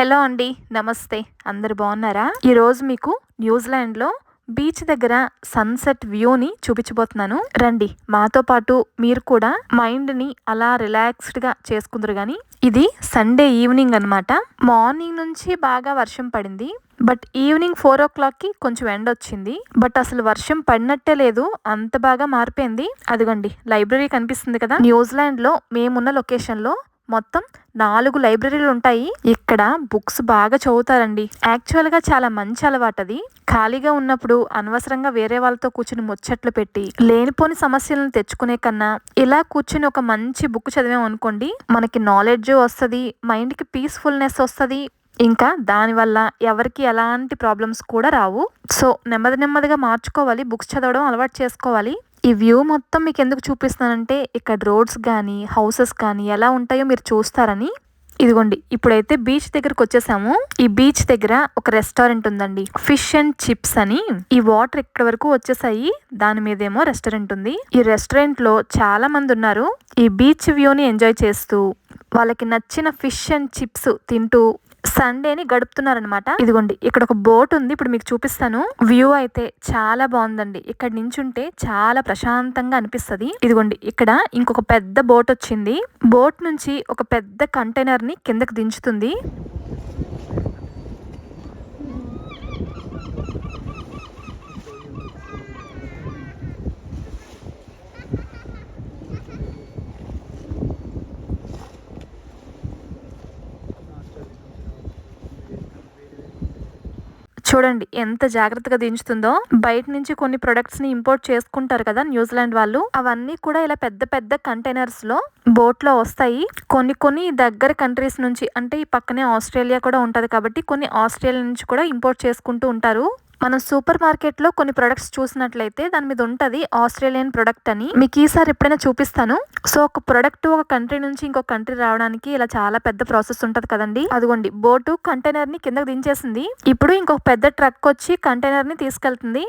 Hello అండి నమస్తే. అందరు బాగున్నారా? ఈరోజు మీకు న్యూజిలాండ్లో బీచ్ దగ్గర సన్సెట్ వ్యూని చూపించబోతున్నాను. రండి మాతో పాటు మీరు కూడా మైండ్ని అలా రిలాక్స్డ్గా చేసుకుందరు కానీ ఇది సండే ఈవినింగ్ అనమాట మార్నింగ్ నుంచి బాగా వర్షం పడింది. బట్ ఈవినింగ్ ఫోర్ ఓ క్లాక్కి కొంచెం ఎండ వచ్చింది. బట్ అసలు వర్షం పడినట్టే లేదు అంత బాగా మారిపోయింది. అదిగోండి లైబ్రరీ కనిపిస్తుంది కదా? న్యూజిలాండ్లో మేమున్న లొకేషన్లో మొత్తం నాలుగు లైబ్రరీలు ఉంటాయి ఇక్కడ బుక్స్ బాగా చదువుతారండి. యాక్చువల్గా చాలా మంచి అలవాటు అది ఖాళీగా ఉన్నప్పుడు అనవసరంగా వేరే వాళ్ళతో కూర్చుని ముచ్చట్లు పెట్టి లేనిపోని సమస్యలను తెచ్చుకునే కన్నా ఇలా కూర్చుని ఒక మంచి బుక్ చదివాం అనుకోండి మనకి నాలెడ్జ్ వస్తుంది మైండ్కి పీస్ఫుల్నెస్ వస్తుంది. ఇంకా దానివల్ల ఎవరికి ఎలాంటి ప్రాబ్లమ్స్ కూడా రావు. సో నెమ్మది నెమ్మదిగా మార్చుకోవాలి బుక్స్ చదవడం అలవాటు చేసుకోవాలి. ఈ వ్యూ మొత్తం మీకు ఎందుకు చూపిస్తున్నానంటే ఇక్కడ రోడ్స్ కానీ హౌసెస్ కానీ ఎలా ఉంటాయో మీరు చూస్తారని. ఇదిగోండి ఇప్పుడైతే బీచ్ దగ్గరకు వచ్చేసాము. ఈ బీచ్ దగ్గర ఒక రెస్టారెంట్ ఉందండి. ఫిష్ అండ్ చిప్స్ అని. ఈ వాటర్ ఇక్కడ వరకు వచ్చేసాయి. దాని మీదేమో రెస్టారెంట్ ఉంది. ఈ రెస్టారెంట్లో చాలా మంది ఉన్నారు. ఈ బీచ్ వ్యూని ఎంజాయ్ చేస్తూ వాళ్ళకి నచ్చిన ఫిష్ అండ్ చిప్స్ తింటూ సండేని గడుపుతున్నారనమాట ఇదిగోండి ఇక్కడ ఒక బోట్ ఉంది ఇప్పుడు మీకు చూపిస్తాను. వ్యూ అయితే చాలా బాగుందండి. ఇక్కడ నించుంటే చాలా ప్రశాంతంగా అనిపిస్తుంది. ఇదిగోండి ఇక్కడ ఇంకొక పెద్ద బోట్ వచ్చింది. బోట్ నుంచి ఒక పెద్ద కంటైనర్ని కిందకి దించుతుంది. చూడండి ఎంత జాగ్రత్తగా దించుతుందో. బయట నుంచి కొన్ని ప్రొడక్ట్స్ని ఇంపోర్ట్ చేసుకుంటారు కదా న్యూజిలాండ్ వాళ్ళు. అవన్నీ కూడా ఇలా పెద్ద పెద్ద కంటైనర్స్లో బోట్లో వస్తాయి. కొన్ని కొన్ని దగ్గర కంట్రీస్ నుంచి అంటే ఈ పక్కనే ఆస్ట్రేలియా కూడా ఉంటది కాబట్టి కొన్ని ఆస్ట్రేలియా నుంచి కూడా ఇంపోర్ట్ చేసుకుంటూ ఉంటారు. మనం సూపర్ మార్కెట్లో కొన్ని ప్రొడక్ట్స్ చూసినట్లయితే దాని మీద ఉంటది ఆస్ట్రేలియన్ ప్రొడక్ట్ అని. మీకు ఈసారి ఎప్పుడైనా చూపిస్తాను. సో ఒక ప్రొడక్ట్ ఒక కంట్రీ నుంచి ఇంకో కంట్రీ రావడానికి ఇలా చాలా పెద్ద ప్రాసెస్ ఉంటది కదండి. అదిగోండి బోటు కంటైనర్ని కిందకు దించేసింది. ఇప్పుడు ఇంకొక పెద్ద ట్రక్ వచ్చి కంటైనర్ని తీసుకెళ్తుంది.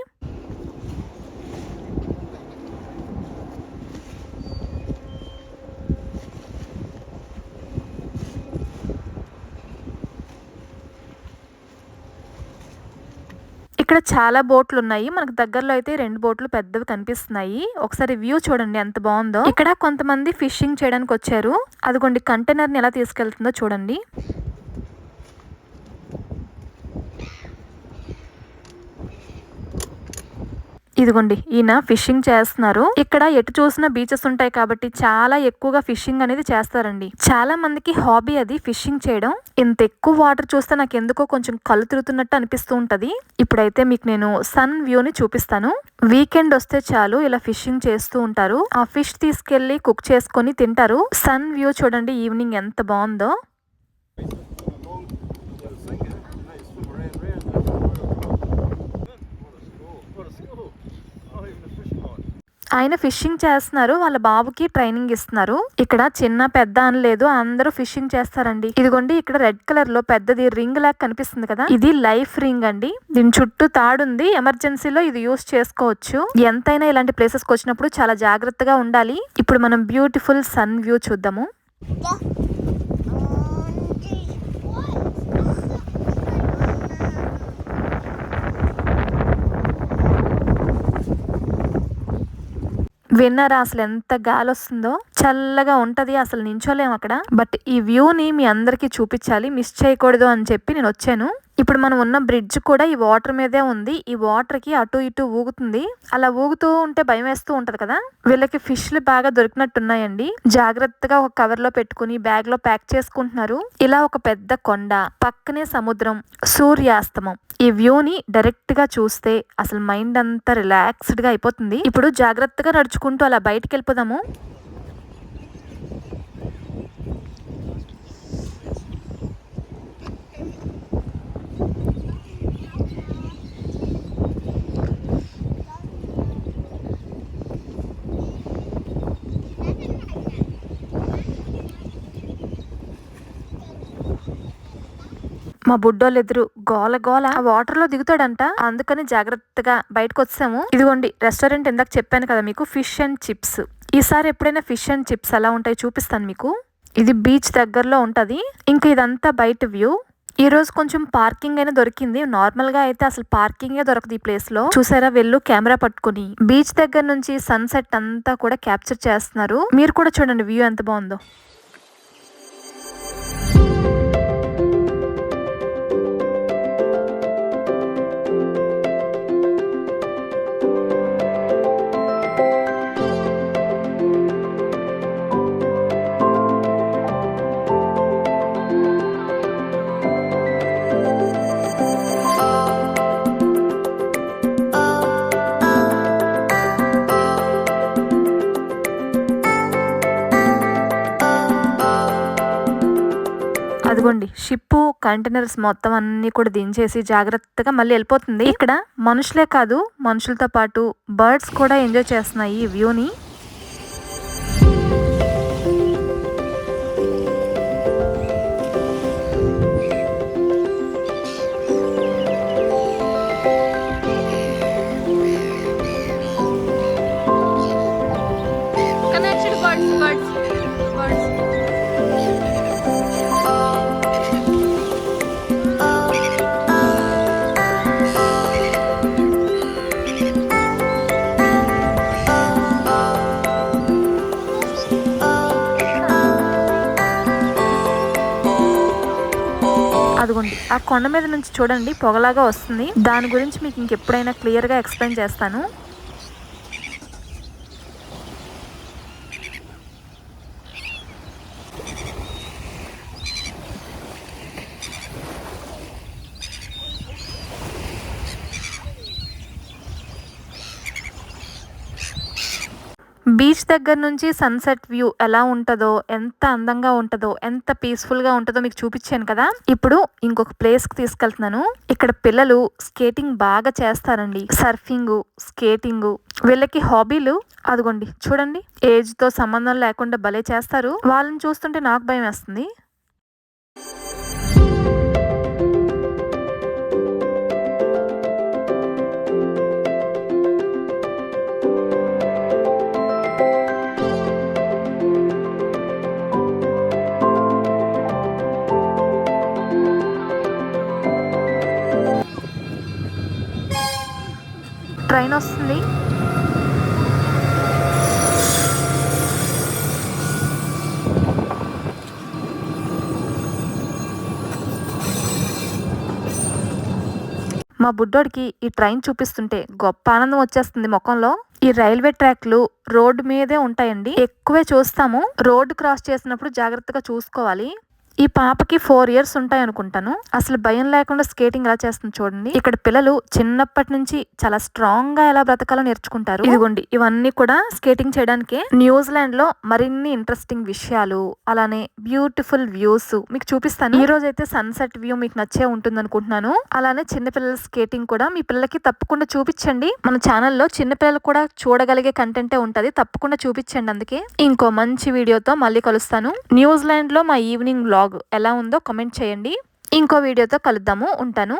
ఇక్కడ చాలా బోట్లు ఉన్నాయి మనకు దగ్గరలో అయితే రెండు బోట్లు పెద్దవి కనిపిస్తున్నాయి. ఒకసారి వ్యూ చూడండి ఎంత బాగుందో. ఇక్కడ కొంతమంది ఫిషింగ్ చేయడానికి వచ్చారు. అదిగోండి కంటైనర్ని ఎలా తీసుకెళ్తుందో చూడండి. ఇదిగోండి ఈయన ఫిషింగ్ చేస్తున్నారు. ఇక్కడ ఎటు చూసినా బీచెస్ ఉంటాయి కాబట్టి చాలా ఎక్కువగా ఫిషింగ్ అనేది చేస్తారండి. చాలా మందికి హాబీ అది ఫిషింగ్ చేయడం. ఇంత ఎక్కువ వాటర్ చూస్తే నాకు ఎందుకో కొంచెం కళ్ళు తిరుగుతున్నట్టు అనిపిస్తూ ఉంటది. ఇప్పుడైతే మీకు నేను సన్ వ్యూని చూపిస్తాను. వీకెండ్ వస్తే చాలు ఇలా ఫిషింగ్ చేస్తూ ఉంటారు. ఆ ఫిష్ తీసుకెళ్ళి కుక్ చేసుకొని తింటారు. సన్ వ్యూ చూడండి ఈవినింగ్ ఎంత బాగుందో. ఆయన ఫిషింగ్ చేస్తున్నారు. వాళ్ళ బాబుకి ట్రైనింగ్ ఇస్తున్నారు. ఇక్కడ చిన్న పెద్ద అని లేదు. అందరూ ఫిషింగ్ చేస్తారండి. ఇదిగోండి ఇక్కడ రెడ్ కలర్లో పెద్దది రింగ్ లాగా కనిపిస్తుంది కదా. ఇది లైఫ్ రింగ్ అండి. దీని చుట్టూ తాడుంది. ఎమర్జెన్సీలో ఇది యూస్ చేసుకోవచ్చు. ఎంతైనా ఇలాంటి ప్లేసెస్కి వచ్చినప్పుడు చాలా జాగ్రత్తగా ఉండాలి. ఇప్పుడు మనం బ్యూటిఫుల్ సన్ వ్యూ చూద్దాము. విన్నర్ అసలు ఎంత గాలి వస్తుందో చల్లగా ఉంటుంది అసలు నించోలేము అక్కడ. బట్ ఈ వ్యూని మీ అందరికి చూపించాలి మిస్ చేయకూడదు అని చెప్పి నేను వచ్చాను. ఇప్పుడు మనం ఉన్న బ్రిడ్జ్ కూడా ఈ వాటర్ మీదే ఉంది. ఈ వాటర్కి అటు ఇటు ఊగుతుంది. అలా ఊగుతూ ఉంటే భయం వేస్తూ ఉంటది కదా? వీళ్ళకి ఫిష్లు బాగా దొరికినట్టున్నాయండి. జాగ్రత్తగా ఒక కవర్లో పెట్టుకుని బ్యాగ్లో ప్యాక్ చేసుకుంటున్నారు. ఇలా ఒక పెద్ద కొండ పక్కనే సముద్రం సూర్యాస్తమం. ఈ వ్యూని డైరెక్ట్గా చూస్తే అసలు మైండ్ అంతా రిలాక్స్డ్గా అయిపోతుంది. ఇప్పుడు జాగ్రత్తగా నడుచుకుంటూ అలా బయటికి వెళ్ళిపోదాము. మా బుడ్డోళ్ళు ఎదురు గోల గోల వాటర్లో దిగుతాడంట. అందుకని జాగ్రత్తగా బయటకు వచ్చాము ఇదిగోండి రెస్టారెంట్ ఇందాక చెప్పాను కదా మీకు ఫిష్ అండ్ చిప్స్. ఈసారి ఎప్పుడైనా ఫిష్ అండ్ చిప్స్ ఎలా ఉంటాయి చూపిస్తాను మీకు. ఇది బీచ్ దగ్గరలో ఉంటుంది. ఇంకా ఇదంతా బయట వ్యూ. ఈ రోజు కొంచెం పార్కింగ్ అయినా దొరికింది. నార్మల్గా అయితే అసలు పార్కింగే దొరకదు ఈ ప్లేస్లో చూసారా వెళ్ళు కెమెరా పట్టుకుని. బీచ్ దగ్గర నుంచి సన్సెట్ అంతా కూడా క్యాప్చర్ చేస్తున్నారు. మీరు కూడా చూడండి వ్యూ ఎంత బాగుందో. అదిగోండి షిప్పు కంటైనర్స్ మొత్తం అన్ని కూడా దించేసి జాగ్రత్తగా మళ్ళీ వెళ్ళిపోతుంది. ఇక్కడ మనుషులే కాదు మనుషులతో పాటు బర్డ్స్ కూడా ఎంజాయ్ చేస్తున్నాయి ఈ వ్యూని. అదిగోండి. ఆ కొండ మీద నుంచి చూడండి పొగలాగా వస్తుంది. దాని గురించి మీకు ఇంకెప్పుడైనా క్లియర్గా ఎక్స్ప్లెయిన్ చేస్తాను. బీచ్ దగ్గర నుంచి సన్సెట్ వ్యూ ఎలా ఉంటుందో ఎంత అందంగా ఉంటుందో ఎంత పీస్ఫుల్గా ఉంటుందో మీకు చూపించాను కదా. ఇప్పుడు ఇంకొక ప్లేస్కి తీసుకెళ్తున్నాను. ఇక్కడ పిల్లలు స్కేటింగ్ బాగా చేస్తారండి. సర్ఫింగ్ స్కేటింగ్ వీళ్ళకి హాబీలు అదిగోండి చూడండి. ఏజ్తో సంబంధం లేకుండా భలే చేస్తారు. వాళ్ళని చూస్తుంటే నాకు భయం వేస్తుంది వస్తుంది. మా బుడ్డోడికి ఈ ట్రైన్ చూపిస్తుంటే గొప్ప ఆనందం వచ్చేస్తుంది ముఖంలో. ఈ రైల్వే ట్రాక్లు రోడ్డు మీదే ఉంటాయండి. ఎక్కువే చూస్తాము. రోడ్డు క్రాస్ చేసినప్పుడు జాగ్రత్తగా చూసుకోవాలి. ఈ పాపకి ఫోర్ ఇయర్స్ ఉంటాయి అనుకుంటాను అసలు భయం లేకుండా స్కేటింగ్ ఎలా చేస్తుంది చూడండి. ఇక్కడ పిల్లలు చిన్నప్పటి నుంచి చాలా స్ట్రాంగ్గా ఎలా బ్రతకాలో నేర్చుకుంటారు. ఇదిగోండి ఇవన్నీ కూడా స్కేటింగ్ చేయడానికి న్యూజిలాండ్లో మరిన్ని ఇంట్రెస్టింగ్ విషయాలు అలానే బ్యూటిఫుల్ వ్యూస్ మీకు చూపిస్తాను. ఈ రోజు అయితే సన్సెట్ వ్యూ మీకు నచ్చే ఉంటుంది అనుకుంటున్నాను అలానే చిన్నపిల్లల స్కేటింగ్ కూడా మీ పిల్లలకి తప్పకుండా చూపించండి. మన ఛానల్లో చిన్నపిల్లలు కూడా చూడగలిగే కంటెంటే ఉంటది తప్పకుండా చూపించండి అందుకే. ఇంకో మంచి వీడియోతో మళ్ళీ కలుస్తాను. న్యూజిలాండ్లో మా ఈవినింగ్ వ్లాగ్ ఎలా ఉందో కమెంట్ చేయండి. ఇంకో వీడియోతో కలుద్దాము. ఉంటాను.